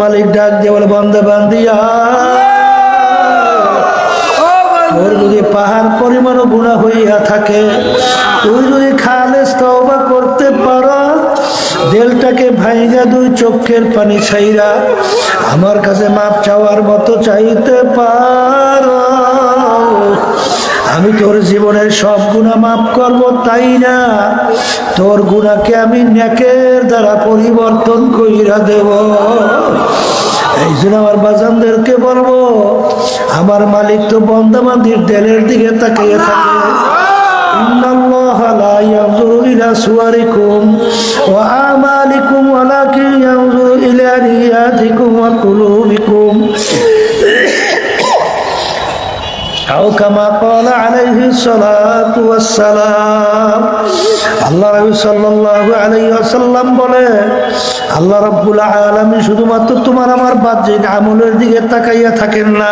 মালিক ডাক দিয়ে বলে বন্ধে বান্দিয়া। যদি পাহাড় পরিমাণও গুণা হইয়া থাকে, তুই যদি খালেস তওবা করতে পারো, দেলটাকে ভাইগা দুই চোখের পানি ছাইরা আমার কাছে মাপ চাওয়ার মতো চাইতে পারো। আমি তোর জীবনের সব গুণা মাফ করব, তাই না? তোর গুণাকে আমি নেকের দ্বারা পরিবর্তন কইরা দেব। এই জন্য আমার বাজানদেরকে বলব, আমার মালিক তো বন্দাবান্দির দেলের দিকে তাকিয়ে থাকে। أو كما قال عليه الصلاة والسلام আল্লাহ রবি সাল্লাহ আলাই আসাল্লাম বলে আল্লাহ রব্বুল আলমী শুধুমাত্র তোমার আমার বাহ্যিক আমলের দিকে তাকাইয়া থাকেন না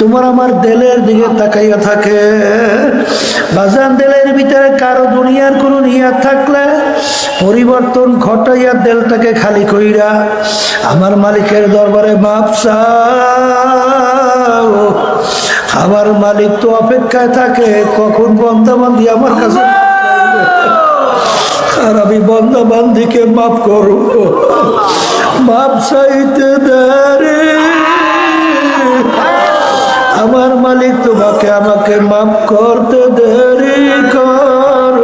তোমার আমার দেলের দিকে তাকাইয়া থাকে বাজান দেলের ভিতরে কারো দুনিয়ার কোনো নিয়াত থাকলে পরিবর্তন ঘটাইয়া দেলটাকে খালি কইরা আমার মালিকের দরবারে বাপসা আমার মালিক তো অপেক্ষায় থাকে কখন বন্দাবান্দি আমার কাছে আর আমি বন্দাবান্দিকে মাফ করব। মাপ চাইতে দেরে। আমার মালিক তোমাকে আমাকে মাফ করতে দেরি কর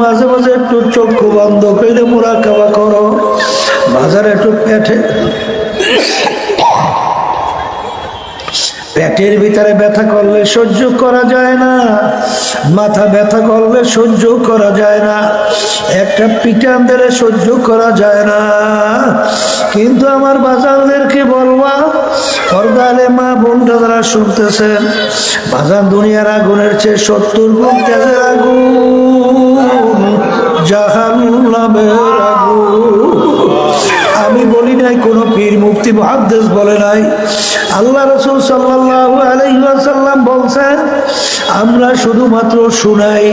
মাঝে মাঝে একটু চক্ষু বন্ধ করে মোরা খাওয়া করো। বাজারে একটু পেটে পেটের ভিতরে ব্যথা করলে সহ্য করা যায় না। মাথা ব্যথা করলে সহ্য করা যায় না। একটা পিটান দিলে সহ্য করা যায় না। কিন্তু আমার বাজারদেরকে বলবা পর্দালে মা বোনটা যারা শুনতেছেন বাজার দুনিয়ার আগুনের চেয়ে সত্তর গুণ তেজের আগুন আমি বলি নাই, কোনো পীর মুক্তি মহাদ্দেশ বলে নাই। আল্লাহ রসুল সাল্লাহ আলাইসাল্লাম বলছেন, আমরা শুধুমাত্র শুনাই,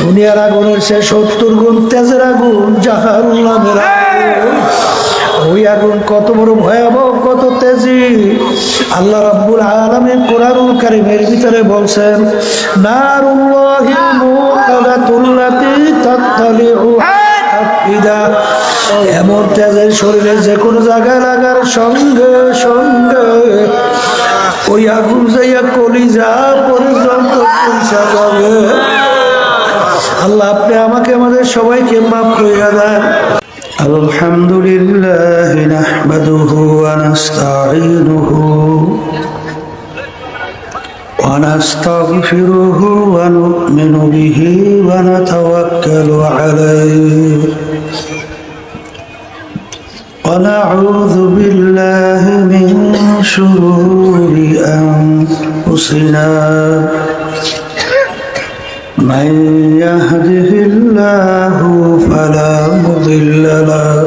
দুনিয়ার আগুনের সে সত্তর গুণ তেজের আগুন জাহারুল্লামের আগুন। ওই আগুন কত বড় ভয়াবহ, কত আল্লাহ রাব্বুল আলামিন কোরআনুল কারীমের ভিতরে বলছেন নারুল্লাহি মুকাদাতুল্লাতি তাত্তালিউ আফিদা এমন তেজের শরীরে যে কোনো জায়গায় লাগার সঙ্গে সঙ্গে ওই আগুন যাইয়া কলিজা পর্যন্ত পৌঁছা যাবে আল্লাহ আপনি আমাকে আমাদের সবাইকে মাফ করিয়া দেন الحمد لله نحمده ونستعينه ونستغفره ونؤمن به ونتوكل عليه. ونعوذ بالله من شرور أنفسنا. من يهده الله فلا مضل له.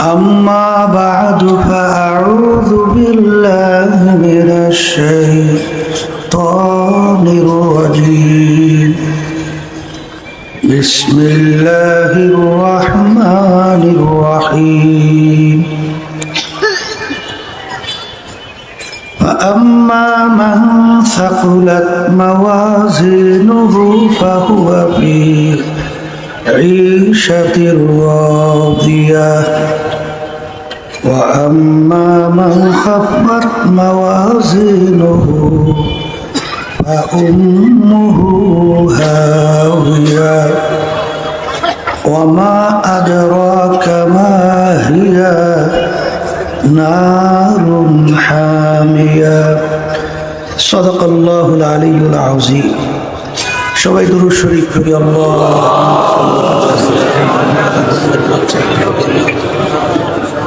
أما بعد فأعوذ بالله من الشيطان الرجيم. بسم الله الرحمن الرحيم. فأما من ثقلت موازينه فهو في عيشة راضية. وأما من خفت موازينه فأمه هاوية وما أدراك ما هي نار حامية صدق الله العلي العظيم সবাই দুরুদ শরীফ পড়ি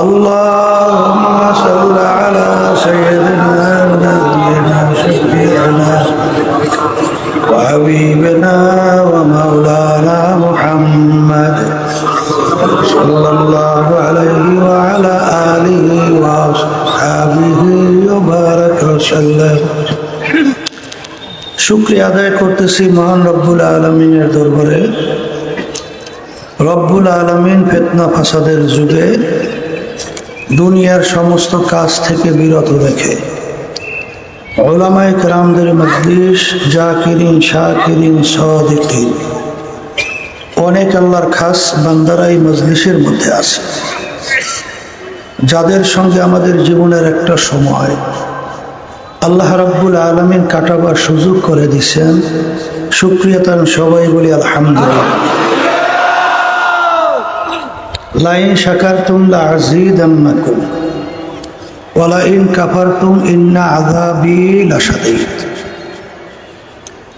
اللهم صل على سيدنا ونبينا شفيعنا وحبيبنا ومولانا محمد صلى الله عليه وعلى آله وأصحابه وبارك وسلم শুক্রিয়া আদায় করতেছি মহান রব্বুল আলমিনের দরবারে রব্বুল আলমিন ফেতনা ফাসাদের যুগে দুনিয়ার সমস্ত কাজ থেকে বিরত রেখে। ওলামায় কেরামদের মজলিস, জাকিরিন, শাকিরিন সদিকিন অনেক আল্লাহর খাস বান্দারাই মজলিসের মধ্যে আছে। যাদের সঙ্গে আমাদের জীবনের একটা সময়। আল্লাহ রাব্বুল আলমিন কাটাবার সুযোগ করে দিছেন। সুক্রিয়তার সবাই বলি আলহামদুলিল্লাহ। লাইন শাকার তুমলা আজিদ আন্নাকুম ওয়ালা ইন কাফার তুম ইন্না আজাবি লাসাদিদ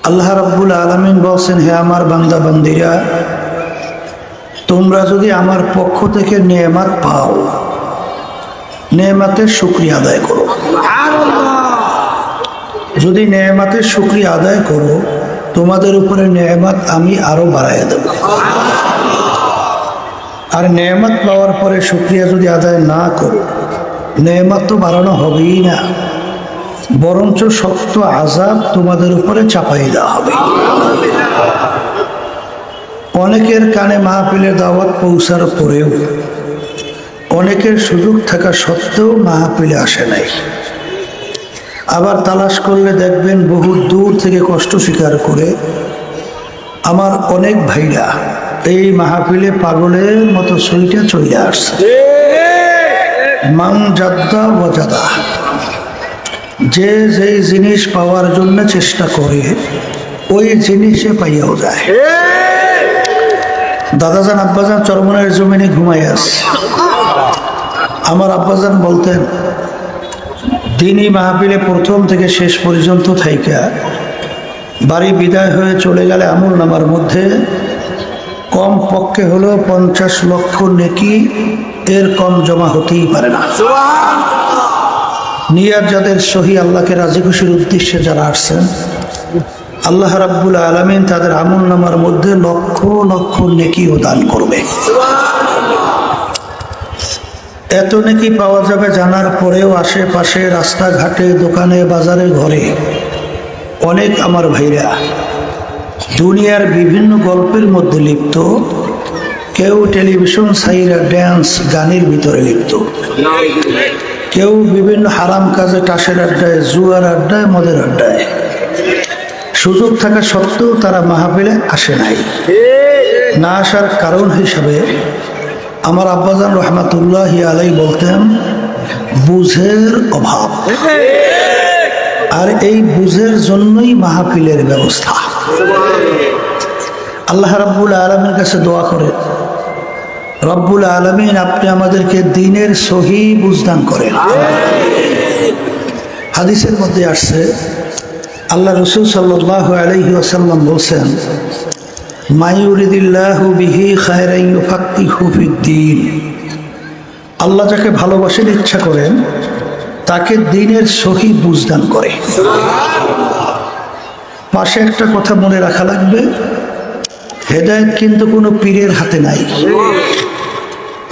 আল্লাহ রাব্বুল আলমিন বলছেন, হে আমার বান্দা বান্দিরা তোমরা যদি আমার পক্ষ থেকে নেমাত পাও নেমাতের শুক্রিয়া আদায় করো। যদি নেয়ামাতের শুক্রিয়া আদায় করো, তোমাদের উপরে নেয়ামাত আমি আরও বাড়াইয়া দেব। আর নেয়ামাত পাওয়ার পরে শুক্রিয়া যদি আদায় না করো, নেয়ামাত তো বাড়ানো হবেই না। বরঞ্চ শক্ত আজাব তোমাদের উপরে চাপাই দেওয়া হবে। অনেকের কানে মাহফিলের দাওয়াত পৌঁছার পরেও, অনেকের সুযোগ থাকা সত্ত্বেও মাহফিলে আসে নাই। আবার তালাশ করলে দেখবেন বহু দূর থেকে কষ্ট স্বীকার করে আমার অনেক ভাইরা এই মাহফিলে পাগলের মতো সইটা চলে আসছে। মান জাদ্দা ওয়াজাদা যে যেই জিনিস পাওয়ার জন্য চেষ্টা করে, ওই জিনিসে পাইয়াও যায়। দাদাজান, আব্বাজান চরমনের জমিনে ঘুমাই আসছে আমার আব্বাজান বলতেন, দিনই মাহফিলে প্রথম থেকে শেষ পর্যন্ত থাইকা। বাড়ি বিদায় হয়ে চলে গেলে আমল নামার মধ্যে কম পক্ষে হলেও পঞ্চাশ লক্ষ নেকি এর কম জমা হতেই পারে না। নিয়ার যাদের সহি আল্লাহকে রাজি খুশির উদ্দেশ্যে যারা আসছেন, আল্লাহ রাব্বুল আলমিন তাদের আমল নামার মধ্যে লক্ষ লক্ষ নেকিও দান করবে। এত নাকি পাওয়া যাবে জানার পরেও আশেপাশে রাস্তাঘাটে, দোকানে, বাজারে, ঘরে অনেক আমার ভাইরা দুনিয়ার বিভিন্ন গল্পের মধ্যে লিপ্ত, কেউ টেলিভিশন সাইরা ড্যান্স গানের ভিতরে লিপ্ত। কেউ বিভিন্ন হারাম কাজে টাসের আড্ডায়, জুয়ার আড্ডায়, মদের আড্ডায়। সুযোগ থাকা সত্ত্বেও তারা মাহফিলে আসে নাই। না আসার কারণ হিসাবে আমার আব্বাজান রহমাতুল্লাহ আলাই বলতেন, বুঝের অভাব। আর এই বুঝের জন্যই মাহফিলের ব্যবস্থা। আল্লাহ রাব্বুল আলমের কাছে দোয়া করে রব্বুল আলমিন আপনি আমাদেরকে দিনের সহি বুঝদান করেন। হাদিসের মধ্যে আসছে আল্লাহ রসুল সাল্লাহ আলহি আসাল্লাম বলছেন মাইউরিদিল্লাহু বিহি খায়রাই ফাক্তি হুফিদ্দিন আল্লাহ যাকে ভালোবাসেন ইচ্ছা করেন তাকে দিনের সহি বুঝদান করে। পাশে একটা কথা মনে রাখা লাগবে। হেদায়ত কিন্তু কোনো পীরের হাতে নাই।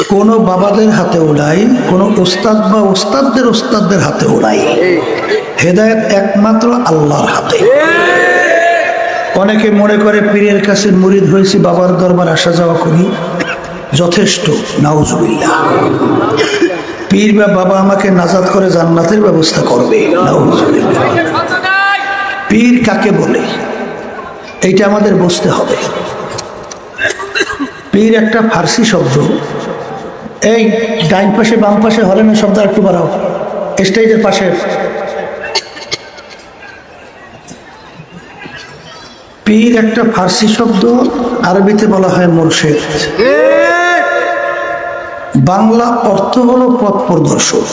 কোনো বাবাদের হাতেও নাই, কোনো ওস্তাদ বা ওস্তাদদের ওস্তাদদের হাতেও নাই। হেদায়ত একমাত্র আল্লাহর হাতে। অনেকে মনে করে পীরের কাছে মুরিদ হয়েছি, বাবার দরবার আসা যাওয়া করি। যথেষ্ট, নাউজুবিল্লাহ। পীর বা বাবা আমাকে নাজাদ করে জান্নাতের ব্যবস্থা করবে, নাউজুবিল্লাহ। পীর কাকে বলে? এইটা আমাদের বুঝতে হবে। পীর একটা ফার্সি শব্দ। এই ডাইন পাশে, বাম পাশে হরেনের শব্দ একটু বাড়াও। স্টেজের পাশে। পীর একটা ফার্সি শব্দ, আরবিতে বলা হয় মুর্শেদ। বাংলা অর্থ হলো পথ প্রদর্শক।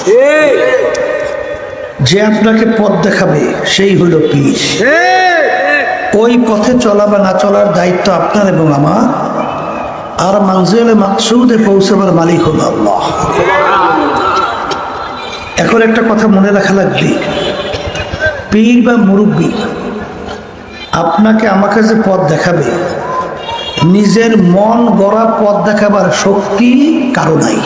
যে আপনাকে পথ দেখাবে, সেই হলো পীর। ওই পথে চলা বা না চলার দায়িত্ব আপনার এবং আমার। আর মানজিলে মাকসুদে পৌঁছাবার মালিক হলো আল্লাহ। এখন একটা কথা মনে রাখা লাগবে। পীর বা মুরব্বী, আপনাকে আমাকে যে পথ দেখাবে। নিজের মন গড়া পথ দেখাবার শক্তি কারও নাই।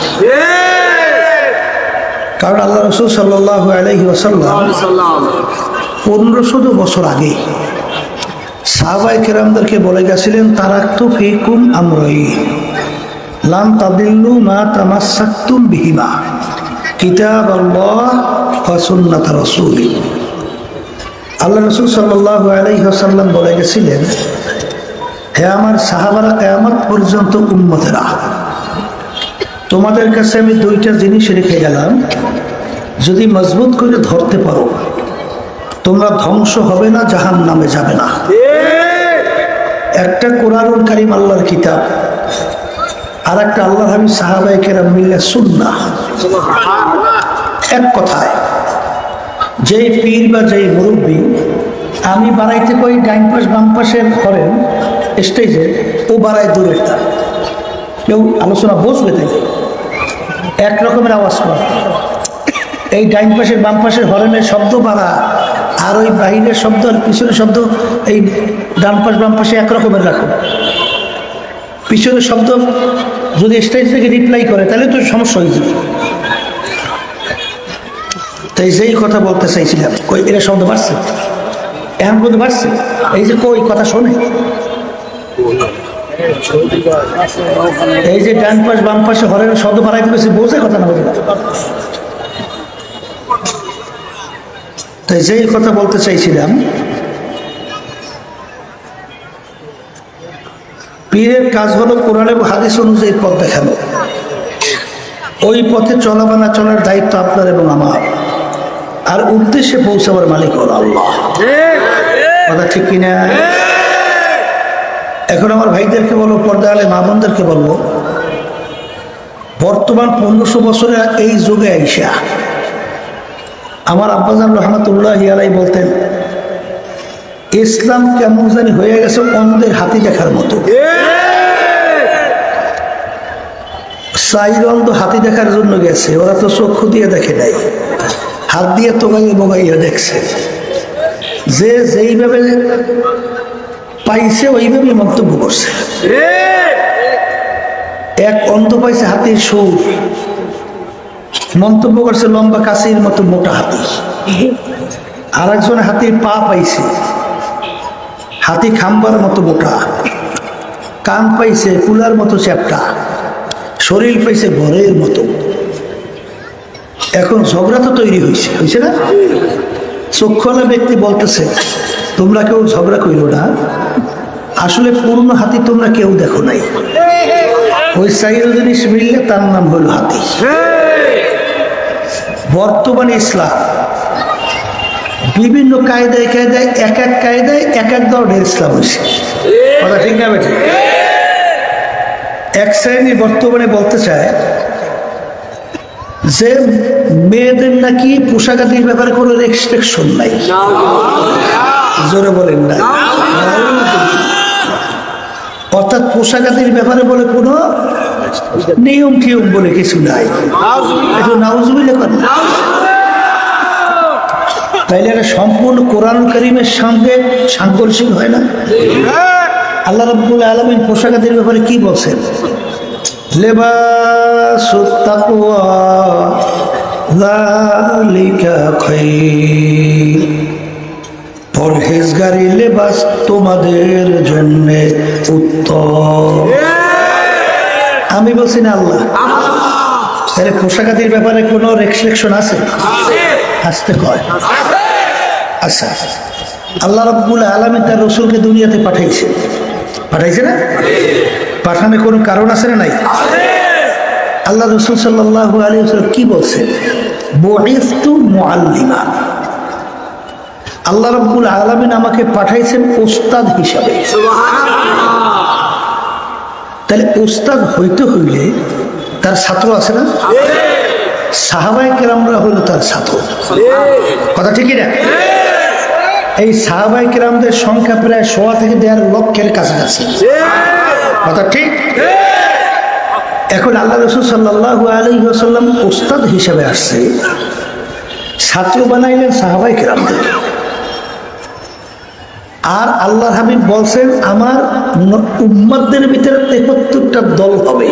কারণ আল্লাহ রসুল সাল্লাহ আলহি ওসাল্লাম পনেরোশো বছর আগে সাহাবাই কেরামদেরকে বলে গেছিলেন, তারাক্তু ফিকুম আমরই, লাম তাদিল্লু মা তামাসাক্তুম বিহিমা কিতাব আল্লাহ রসুল। আল্লাহ রসুল সাল্লাহ আলাইসাল্লাম বলে গেছিলেন, হে আমার সাহাবারা কেয়ামত পর্যন্ত উন্মতেরা তোমাদের কাছে আমি দুইটা জিনিস রেখে গেলাম। যদি মজবুত করে ধরতে পারো, তোমরা ধ্বংস হবে না জাহান নামে যাবে না। একটা কোরআনুল কারিম আল্লাহর কিতাব আর একটা আল্লাহ হাবি সাহাবাই কেরাম মিল্লা সুন্না এক কথায়, যেই পীর বা যেই মুরব্বী, আমি বাড়াইতে কই ডাইন পাশ, বাম পাশের করেন স্টেজে ও বাড়ায় তার কেউ আলোচনা বসবে তাই? এক রকমের আওয়াজ করে এই ডাইন পাশের বাম পাশের হরেনের শব্দ বাড়া, আর ওই বাহিরের শব্দ আর পিছনের শব্দ এই ডান পাশ বাম পাশে এক রকমের রাখো। পিছনের শব্দ যদি স্টেজ থেকে রিপ্লাই করে, তাহলে তো সমস্যা হয়ে তাই যেই কথা বলতে চাইছিলাম, কই এটা শব্দ বাড়ছে? এখন পর্যন্ত বাড়ছে? এই যে কই, কথা শোনে? এই যে ডান পাশ, বাম পাশে হরের শব্দ বাড়াইতে বেশি বোঝে কথা না তাই যেই কথা বলতে চাইছিলাম, পীরের কাজ হলো কোরআন এবং হাদিস অনুযায়ী পথ দেখানো। ওই পথে চলা বা না চলার দায়িত্ব আপনার এবং আমার। আর উদ্দেশ্যে পৌঁছাবার মালিক হল আল্লাহ। কথা ঠিক কিনা? এখন আমার ভাইদেরকে বলব পর্দা আলে মা বোনদেরকে বলব, বর্তমান পনেরোশো বছরে এই যুগে আইসা আমার আব্বাজান রহমতুল্লাহ ইয়ালাই বলতেন, ইসলাম কেমন জানি হয়ে গেছে অন্ধের হাতি দেখার মতো। সাইর অন্ধ হাতি দেখার জন্য গেছে, ওরা তো চক্ষু দিয়ে দেখে নাই, হাত দিয়ে তোগাইয়ে বোগাইয়ে দেখছে। যে যেইভাবে পাইছে ওইভাবেই মন্তব্য করছে। এক অন্ধ পাইছে হাতির সুর মন্তব্য করছে লম্বা কাশির মতো মোটা হাতি। আর একজন হাতির পা পাইছে। হাতি খাম্বার মতো মোটা। কান পাইছে কুলার মতো চ্যাপটা। শরীর পাইছে ঘরের মতো। এখন ঝগড়া তো তৈরি হয়েছে হয়েছে না? চক্ষলা ব্যক্তি বলতেছে, তোমরা কেউ ঝগড়া করিল না। আসলে পূর্ণ হাতি তোমরা কেউ দেখো নাই। ওই সাইড জিনিস মিললে তার নাম হলো হাতি। বর্তমানে ইসলাম বিভিন্ন কায়দায় কায়দায়, এক এক কায়দায় এক এক ধরনের ইসলাম হয়েছে। কথা ঠিক না এক শ্রেণি বর্তমানে বলতে চায় যে মেয়েদের নাকি পোশাকাদির ব্যাপারে কোনো রেস্ট্রিকশন নাই। জোরে বলেন না। অর্থাৎ পোশাকাদির ব্যাপারে বলে কোনো নিয়ম টিয়ম বলে কিছু নাই। একটু নাউজুবিল্লা করেন। তাইলে এটা সম্পূর্ণ কোরআন করিমের সঙ্গে সাংকর্ষিক হয় না। আল্লাহ রব্বুল আলমিন পোশাকাদের ব্যাপারে কি বলছেন? লেবাসুত তাকওয়া যালিকা খায়র পরহেজগারি লেবাস তোমাদের জন্য উত্তম। আমি বলছি না আল্লাহ। তাহলে পোশাকাদির ব্যাপারে কোনো রেস্ট্রিকশন আছে? আসতে কয়। আচ্ছা আল্লাহ রব্বুল আলমী তার রসুলকে দুনিয়াতে পাঠাইছে। পাঠাইছে না? পাঠানোর কোনো কারণ আছে না নাই? আল্লাহ রসুল সাল্লাহ আলী কি বলছেন? আল্লাহ রব্বুল আলমিন আমাকে পাঠাইছেন ওস্তাদ হিসাবে। তাহলে ওস্তাদ হইতে হইলে তার ছাত্র আছে না? সাহাবাই কেরামরা হইল তার ছাত্র। কথা ঠিকই না এই সাহাবাই কেরামদের সংখ্যা প্রায় সোয়া থেকে দেড় লক্ষের কাছাকাছি। কথা ঠিক? এখন আল্লাহ রসুল সাল্লাহ আলী আসাল্লাম ওস্তাদ হিসেবে আসছে। ছাত্র বানাইলেন সাহাবাই কেরামদেরকে আর আল্লাহ হাবিব বলছেন, আমার উম্মাদের ভিতরে তেহত্তরটা দল হবে।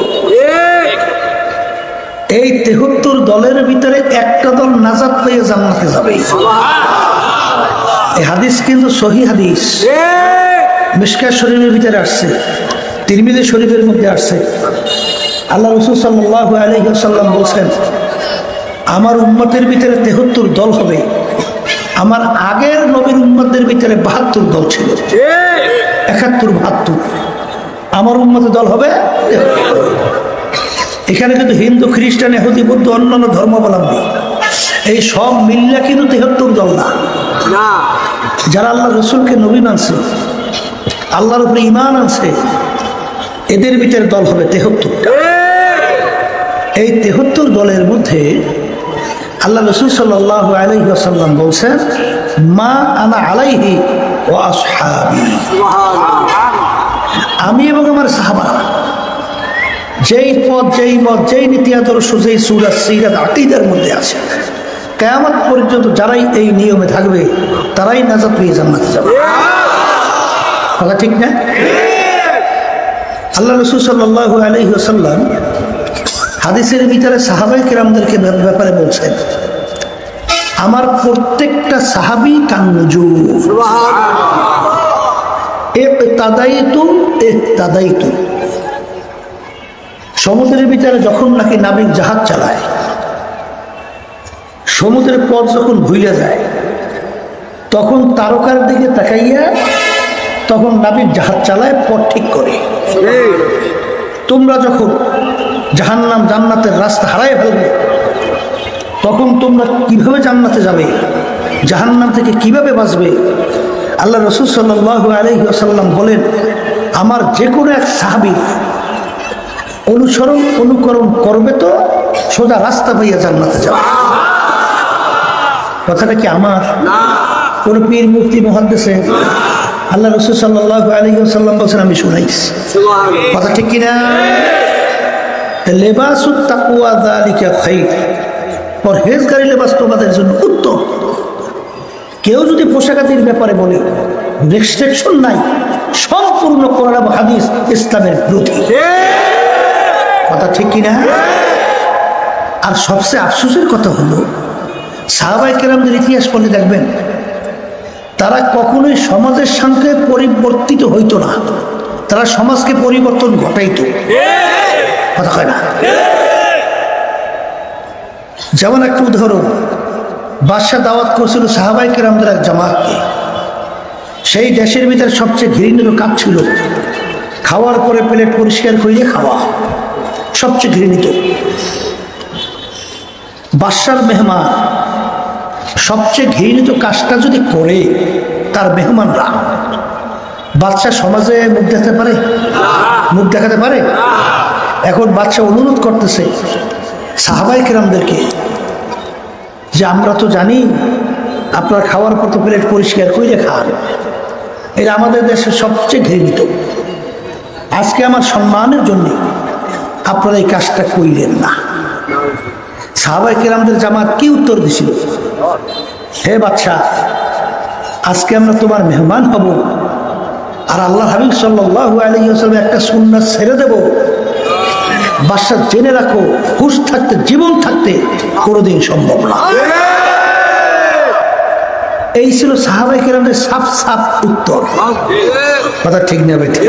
এই তেহত্তর দলের ভিতরে একটা দল নাজাত পেয়ে জান্নাতে যাবে। এই হাদিস কিন্তু সহি হাদিস। মিসকা শরীফের ভিতরে আসছে তিরমিদের শরীফের মধ্যে আসছে। আল্লাহ রসুল সাল্লাহ আলহিহাসাল্লাম বলছেন আমার উম্মতের ভিতরে তেহত্তর দল হবে। আমার আগের নবীর উম্মতদের ভিতরে বাহাত্তর দল ছিল। একাত্তর বাহাত্তর। আমার উম্মতের দল হবে এখানে কিন্তু হিন্দু খ্রিস্টান এহুদি বৌদ্ধ অন্যান্য ধর্মাবলম্বী। এই সব মিল্লা কিন্তু তেহত্তর দল না। যারা আল্লাহ রসুলকে নবীন আনছে আল্লাহর উপরে ইমান আনছে, এদের ভিতরে দল হবে তেহত্তর। এই তেহত্তর দলের মধ্যে আল্লাহ রসুল সাল্লাহ আলহিহাসাল্লাম বলছেন, মা আনা আলাইহি ও আসহাবি। আমি এবং আমার সাহাবা, যেই পথ, যেই মত, যেই নীতি, আদর্শ, যেই সুরাত সিরাত, আকিদার মধ্যে আছে কেমন পর্যন্ত যারাই এই নিয়মে থাকবে, তারাই নাজাত পেয়ে জান্নাতে যাবে। কথা ঠিক না? আল্লাহ রসুল সাল্লাহ আলহিহাসাল্লাম হাদিসের ভিতরে সাহাবাই কিরামদেরকে ব্যাপারে বলছেন, আমার প্রত্যেকটা সাহাবি কান্নজু সমুদ্রের ভিতরে যখন নাকি নাবিক জাহাজ চালায় সমুদ্রের পথ যখন ভুলে যায়, তখন তারকার দিকে তাকাইয়া তখন নাবিক জাহাজ চালায়, পথ ঠিক করে। তোমরা যখন জাহান্নাম জান্নাতের রাস্তা হারাই ফেলবে, তখন তোমরা কীভাবে জান্নাতে যাবে? জাহান্নাম থেকে কীভাবে বাঁচবে? আল্লাহ রসুল সাল্লাহ আলহি আসাল্লাম বলেন, আমার যে কোনো এক সাহাবি অনুসরণ, অনুকরণ করবে তো সোজা রাস্তা পাইয়া জান্নাতে যাবে। কথাটা কি আমার? কোন পীর মুক্তি মহাদেশে আল্লাহ রসুল সাল্লাহ আলহি আসাল্লাম বলছেন আমি শুনাইছি। কথা ঠিক কিনা? লেবাসুত তাকুয়া দালিকা খাই পরহেজগারি লেবাস তোমাদের জন্য উত্তম। কেউ যদি পোশাকাতির ব্যাপারে বলে রেস্ট্রিকশন নাই সম্পূর্ণ কোরআন হাদিস ইসলামের বিরোধী। কথা ঠিক কিনা? আর সবচেয়ে আফসোসের কথা হলো সাহাবাই কেরামদের ইতিহাস পড়লে দেখবেন, তারা কখনোই সমাজের সঙ্গে পরিবর্তিত হইতো না। তারা সমাজকে পরিবর্তন ঘটাইতো। কথা হয় না? যেমন একটা উদাহরণ, বাদশাহ দাওয়াত করছিল সাহাবাই কেরামদের এক জামাতকে। সেই দেশের ভিতরে সবচেয়ে ঘৃণিত কাজ ছিল, খাওয়ার পরে প্লেট পরিষ্কার করিয়ে খাওয়া। সবচেয়ে ঘৃণিত। বাদশার মেহমান সবচেয়ে ঘৃণিত কাজটা যদি করে, তার মেহমানরা বাচ্চা সমাজে মুখ দেখাতে পারে? মুখ দেখাতে পারে? এখন বাচ্চা অনুরোধ করতেছে সাহাবাই কিরামদেরকে যে আমরা তো জানি আপনার খাওয়ার পর তো প্লেট পরিষ্কার করে খান। এটা আমাদের দেশের সবচেয়ে ঘৃণিত। আজকে আমার সম্মানের জন্য আপনারা এই কাজটা করিলেন না। সাহাবাই কিরামদের জামাত কি উত্তর দিছিল? হে বাচ্চা আজকে আমরা তোমার মেহমান হব। আর আল্লাহ হাবিব সাল্লাহ আলহিম একটা সুন্নাত ছেড়ে দেব। বাচ্চা জেনে রাখো, হুশ থাকতে, জীবন থাকতে কোনোদিন সম্ভব না। এই ছিল সাহাবাই কেরামের সাফ সাফ উত্তর। কথা ঠিক নেবে ঠিক।